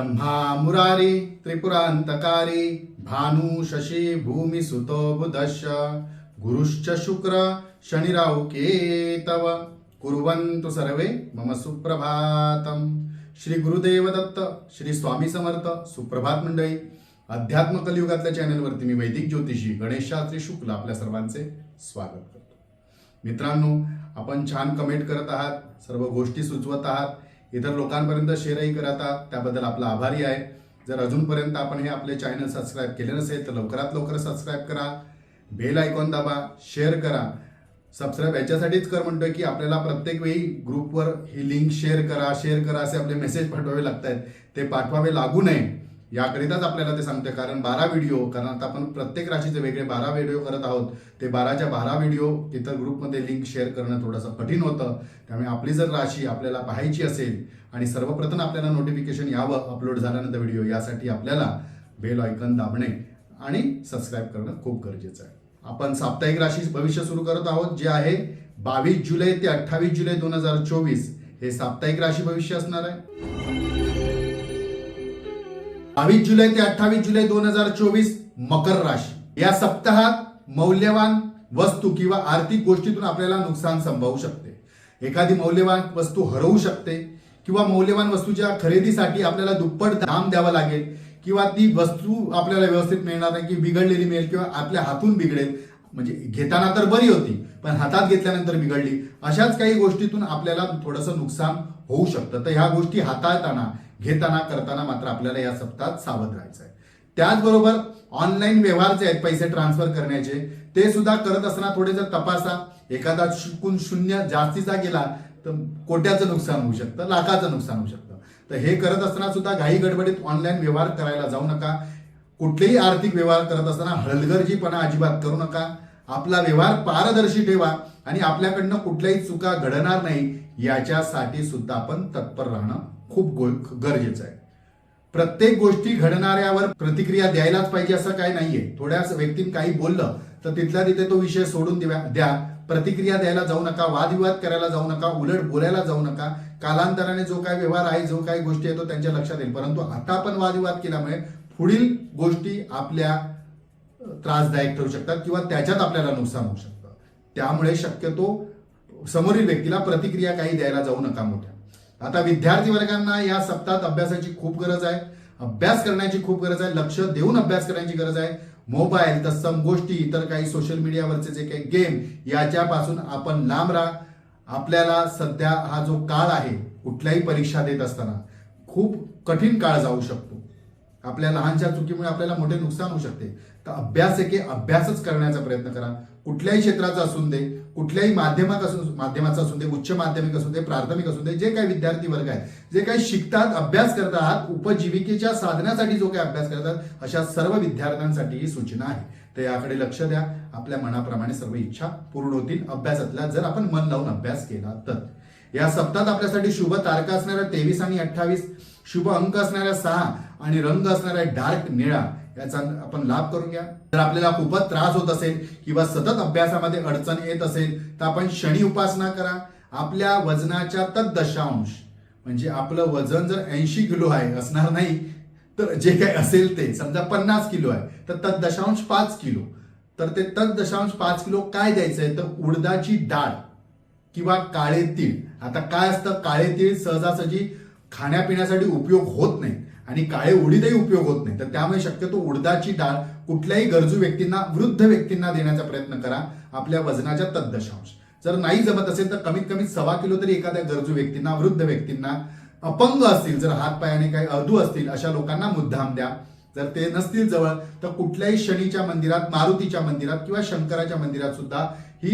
ब्रह्मा मुरारी त्रिपुरांतकारी भानु शशी भूमी सुतो बुधश्च। गुरुश्च शुक्र शनिराव केतव। कुर्वन्तु सर्वे मम सुप्रभातम। श्री गुरुदेव दत्त श्री स्वामी समर्थ सुप्रभात मंडळी। अध्यात्म कलियुगातल्या चॅनलवरती मी वैदिक ज्योतिषी गणेशात्री शुक्ल आपल्या सर्वांचे स्वागत करतो. मित्रांनो आपण छान कमेंट करत आहात सर्व गोष्टी सुचवत आहात. इतर लोकांपर्यंत शेअरही करता त्याबद्दल आपला आभारी आहे. जर अजूनपर्यंत आपण हे आपले चॅनल सबस्क्राईब केले नसेल तर लवकरात लवकर सबस्क्राईब करा. बेल आयकॉन दाबा शेअर करा. सबस्क्राईब याच्यासाठीच कर म्हणतोय की आपल्याला प्रत्येक वेळी ग्रुपवर ही लिंक शेअर करा शेअर करा असे आपले मेसेज पाठवावे लागत आहेत ते पाठवावे लागू नये. याकरिताच आपल्याला ते सांगते कारण बारा व्हिडिओ कारण आता आपण प्रत्येक राशीचे वेगळे बारा व्हिडिओ करत आहोत. ते बाराच्या बारा व्हिडिओ इतर ग्रुपमध्ये लिंक शेअर करणं थोडंसं कठीण होतं. त्यामुळे आपली जर राशी आपल्याला पाहायची असेल आणि सर्वप्रथम आपल्याला नोटिफिकेशन यावं अपलोड झाल्यानंतर व्हिडिओ यासाठी आपल्याला बेल आयकन दाबणे आणि सबस्क्राईब करणं खूप गरजेचं आहे. आपण साप्ताहिक राशी भविष्य सुरू करत आहोत जे आहे बावीस जुलै ते अठ्ठावीस जुलै दोन हजार चोवीस. हे साप्ताहिक राशी भविष्य असणार आहे. बावीस जुलै ते अठ्ठावीस जुलै दोन हजार चोवीस मकर राशी. या सप्ताहात मौल्यवान वस्तू किंवा आर्थिक गोष्टीतून आपल्याला नुकसान संभवू शकते. एखादी मौल्यवान वस्तू हरवू शकते किंवा मौल्यवान वस्तूच्या खरेदीसाठी आपल्याला दुप्पट दाम द्यावं लागेल किंवा ती वस्तू आपल्याला व्यवस्थित मिळणार नाही की बिघडलेली मिळेल किंवा आपल्या हातून बिघडेल. म्हणजे घेताना तर बरी होती पण हातात घेतल्यानंतर बिघडली. अशाच काही गोष्टीतून आपल्याला थोडंसं नुकसान होऊ शकतं. तर ह्या गोष्टी हाताळताना घेताना करताना मात्र आपल्याला या सप्ताहात सावध राहायचं आहे त्याचबरोबर ऑनलाईन व्यवहार जे आहेत पैसे ट्रान्सफर करण्याचे ते सुद्धा करत असताना थोडे जर तपासा एखादा चुकून शून्य जास्तीचा गेला तर कोट्याचं नुकसान होऊ शकतं लाखाचं नुकसान होऊ शकतं. तर हे करत असताना सुद्धा घाई गडबडीत ऑनलाईन व्यवहार करायला जाऊ नका. कुठलेही आर्थिक व्यवहार करत असताना हलगर्जीपणा अजिबात करू नका. आपला व्यवहार पारदर्शी ठेवा आणि आपल्याकडनं कुठल्याही चुका घडणार नाही याच्यासाठी सुद्धा आपण तत्पर राहणं खूप गरजेचं आहे. प्रत्येक गोष्टी घडणाऱ्यावर प्रतिक्रिया द्यायलाच पाहिजे असं काही नाहीये. थोड्याच व्यक्तीने काही बोललं तर तिथल्या तिथे तो विषय सोडून द्या द्या. प्रतिक्रिया द्यायला जाऊ नका वादविवाद करायला जाऊ नका उलट बोलायला जाऊ नका. कालांतराने जो काही व्यवहार आहे जो काही गोष्टी आहे तो त्यांच्या लक्षात येईल. परंतु आता आपण वादविवाद केल्यामुळे पुढील गोष्टी आपल्या त्रासदायक ठरू शकतात किंवा त्याच्यात आपल्याला नुकसान होऊ शकतं. त्यामुळे शक्यतो समोरील व्यक्तीला प्रतिक्रिया काही द्यायला जाऊ नका मोठ्या. आता विद्यार्थी वर्गांना या सप्ताहात अभ्यासाची खूप गरज आहे. अभ्यास करण्याची खूप गरज आहे. लक्ष देऊन अभ्यास करण्याची गरज आहे. मोबाईल तत्सम गोष्टी इतर काही सोशल मीडियावरचे जे काही गेम याच्यापासून आपण लांब राहा. आपल्याला सध्या हा जो काळ आहे कुठल्याही परीक्षा देत असताना खूप कठीण काळ जाऊ शकतो. आपल्या लहानशा चुकीमुळे आपल्याला मोठे नुकसान होऊ शकते. तर अभ्यास एके अभ्यासच करण्याचा प्रयत्न करा. कुठल्याही क्षेत्राचा असून दे कुठल्याही माध्यमात असून माध्यमाचा असून दे उच्च माध्यमिक असून दे प्राथमिक असून दे जे काही विद्यार्थी वर्ग आहेत जे काही शिकतात अभ्यास करतात उपजीविकेच्या साधण्यासाठी जो काही अभ्यास करतात अशा सर्व विद्यार्थ्यांसाठी ही सूचना आहे. तर याकडे लक्ष द्या. आपल्या मनाप्रमाणे सर्व इच्छा पूर्ण होतील. अभ्यासातल्या जर आपण मन लावून अभ्यास केला तर. या सप्ताहात आपल्यासाठी शुभ तारका असणाऱ्या तेवीस आणि अठ्ठावीस शुभ अंक असणाऱ्या सहा आणि रंग असणाऱ्या डार्क निळा याचा आपण लाभ करून घ्या. जर आपल्याला खूपच त्रास होत असेल किंवा सतत अभ्यासामध्ये अडचण येत असेल तर आपण शनी उपासना करा. आपल्या वजनाच्या तद दशांश म्हणजे आपलं वजन जर ऐंशी किलो आहे असणार नाही तर जे काही असेल ते समजा पन्नास किलो आहे तर तद दशांश पाच किलो. तर ते तद दशांश पाच किलो काय द्यायचं आहे तर उडदाची डाळ किंवा काळे तीळ. आता काय असतं? काळे तीळ सहजासहजी खाण्यापिण्यासाठी उपयोग होत नाही आणि काळे उडीदही उपयोग होत नाही. तर त्यामुळे शक्यतो उडदाची डाळ कुठल्याही गरजू व्यक्तींना वृद्ध व्यक्तींना देण्याचा प्रयत्न करा. आपल्या वजनाच्या तद्दशांश. जर नाही जमत असेल तर कमीत कमी सव्वा किलो तरी एखाद्या गरजू व्यक्तींना वृद्ध व्यक्तींना अपंग असतील जर हातपायाने काही अधू असतील अशा लोकांना मुद्दाम द्या. जर ते नसतील जवळ तर कुठल्याही शनीच्या मंदिरात मारुतीच्या मंदिरात किंवा शंकराच्या मंदिरात सुद्धा ही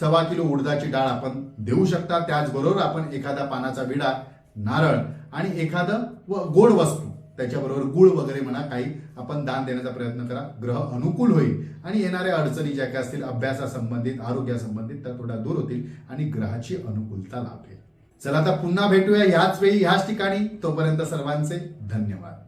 सव्वा किलो उडदाची डाळ आपण देऊ शकता. त्याचबरोबर आपण एखादा पानाचा विडा नारळ आणि एखादं व गोड वस्तू त्याच्याबरोबर गुळ वगैरे म्हणा काही आपण दान देण्याचा प्रयत्न करा. ग्रह अनुकूल होईल. आणि येणाऱ्या अडचणी ज्या काय असतील अभ्यासासंबंधित आरोग्यासंबंधित त्या थोड्या दूर होतील आणि ग्रहाची अनुकूलता लाभेल. चला आता पुन्हा भेटूया. याच वेळी ह्याच ठिकाणी. तोपर्यंत सर्वांचे धन्यवाद.